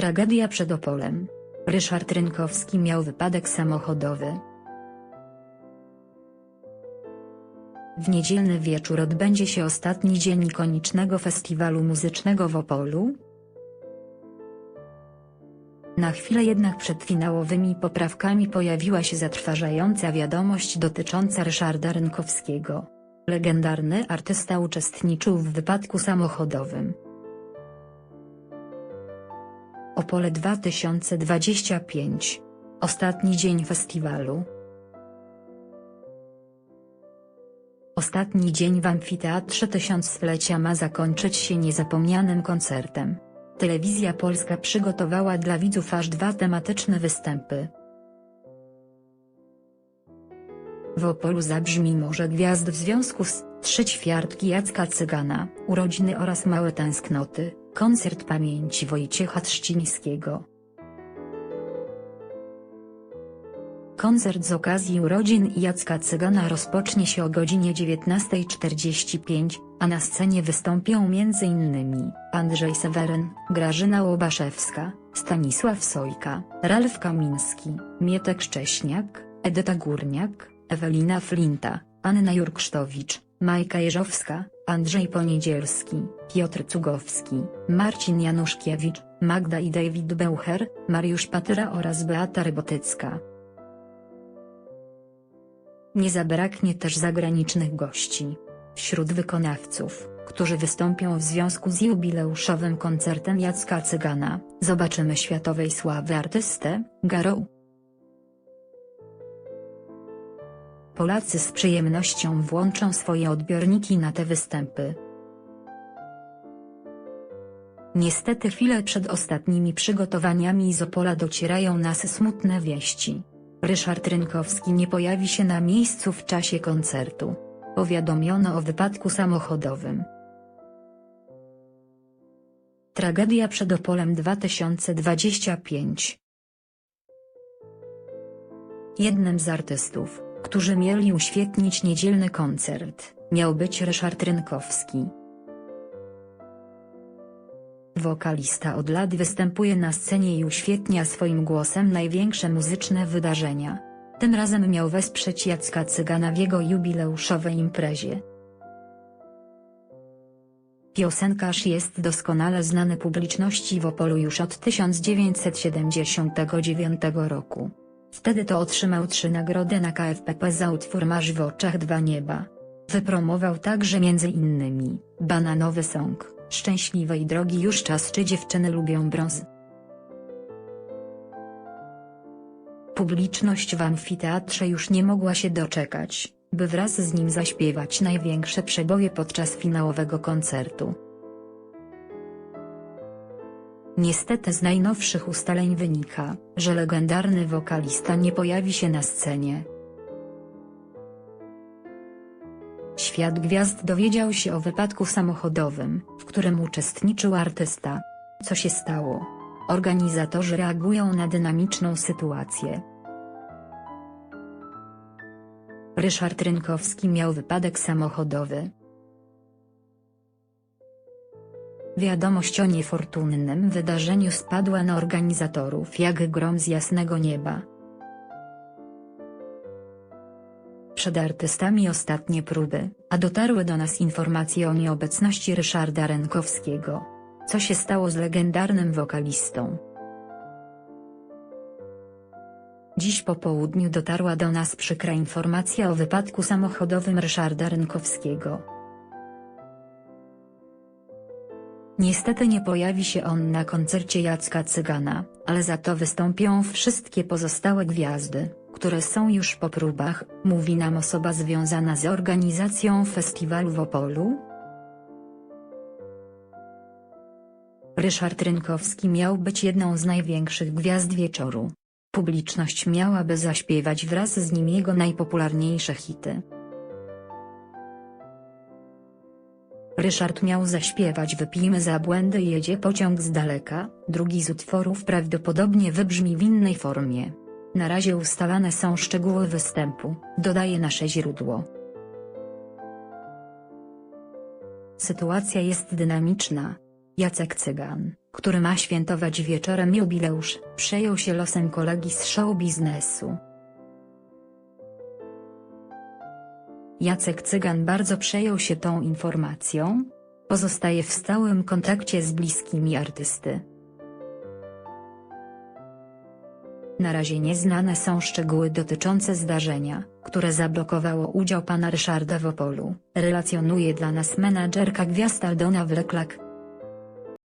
Tragedia przed Opolem. Ryszard Rynkowski miał wypadek samochodowy. W niedzielny wieczór odbędzie się ostatni dzień ikonicznego festiwalu muzycznego w Opolu. Na chwilę jednak przed finałowymi poprawkami pojawiła się zatrważająca wiadomość dotycząca Ryszarda Rynkowskiego. Legendarny artysta uczestniczył w wypadku samochodowym. Opole 2025. Ostatni dzień festiwalu. Ostatni dzień w Amfiteatrze Tysiąclecia ma zakończyć się niezapomnianym koncertem. Telewizja Polska przygotowała dla widzów aż dwa tematyczne występy. W Opolu zabrzmi Morze Gwiazd w związku z Trzy ćwiartki Jacka Cygana, urodziny oraz Małe Tęsknoty, koncert pamięci Wojciecha Trzcińskiego. Koncert z okazji urodzin Jacka Cygana rozpocznie się o godzinie 19.45, a na scenie wystąpią m.in. Andrzej Seweryn, Grażyna Łobaszewska, Stanisław Sojka, Ralf Kamiński, Mietek Szcześniak, Edyta Górniak, Ewelina Flinta, Anna Jurksztowicz, Majka Jeżowska, Andrzej Poniedzielski, Piotr Cugowski, Marcin Januszkiewicz, Magda i David Beucher, Mariusz Patyra oraz Beata Rybotycka. Nie zabraknie też zagranicznych gości. Wśród wykonawców, którzy wystąpią w związku z jubileuszowym koncertem Jacka Cygana, zobaczymy światowej sławy artystę, Garou. Polacy z przyjemnością włączą swoje odbiorniki na te występy. Niestety chwilę przed ostatnimi przygotowaniami z Opola docierają nas smutne wieści. Ryszard Rynkowski nie pojawi się na miejscu w czasie koncertu. Powiadomiono o wypadku samochodowym. Tragedia przed Opolem 2025 Jednym z artystów, którzy mieli uświetnić niedzielny koncert, miał być Ryszard Rynkowski. Wokalista od lat występuje na scenie i uświetnia swoim głosem największe muzyczne wydarzenia. Tym razem miał wesprzeć Jacka Cygana w jego jubileuszowej imprezie. Piosenkarz jest doskonale znany publiczności w Opolu już od 1979 roku. Wtedy to otrzymał trzy nagrody na KFPP za utwór Masz w oczach dwa nieba. Wypromował także m.in. Bananowy Song, Szczęśliwej drogi już czas czy dziewczyny lubią brąz. Publiczność w amfiteatrze już nie mogła się doczekać, by wraz z nim zaśpiewać największe przeboje podczas finałowego koncertu. Niestety z najnowszych ustaleń wynika, że legendarny wokalista nie pojawi się na scenie. Świat gwiazd dowiedział się o wypadku samochodowym, w którym uczestniczył artysta. Co się stało? Organizatorzy reagują na dynamiczną sytuację. Ryszard Rynkowski miał wypadek samochodowy. Wiadomość o niefortunnym wydarzeniu spadła na organizatorów jak grom z jasnego nieba. Przed artystami ostatnie próby, a dotarły do nas informacje o nieobecności Ryszarda Rynkowskiego. Co się stało z legendarnym wokalistą? Dziś po południu dotarła do nas przykra informacja o wypadku samochodowym Ryszarda Rynkowskiego. Niestety nie pojawi się on na koncercie Jacka Cygana, ale za to wystąpią wszystkie pozostałe gwiazdy, które są już po próbach, mówi nam osoba związana z organizacją festiwalu w Opolu. Ryszard Rynkowski miał być jedną z największych gwiazd wieczoru. Publiczność miałaby zaśpiewać wraz z nim jego najpopularniejsze hity. Ryszard miał zaśpiewać Wypijmy za błędy jedzie pociąg z daleka, drugi z utworów prawdopodobnie wybrzmi w innej formie. Na razie ustalane są szczegóły występu, dodaje nasze źródło. Sytuacja jest dynamiczna. Jacek Cygan, który ma świętować wieczorem jubileusz, przejął się losem kolegi z show biznesu. Jacek Cygan bardzo przejął się tą informacją. Pozostaje w stałym kontakcie z bliskimi artysty. Na razie nieznane są szczegóły dotyczące zdarzenia, które zablokowało udział pana Ryszarda w Opolu, relacjonuje dla nas menadżerka gwiazd Aldona Wleklak,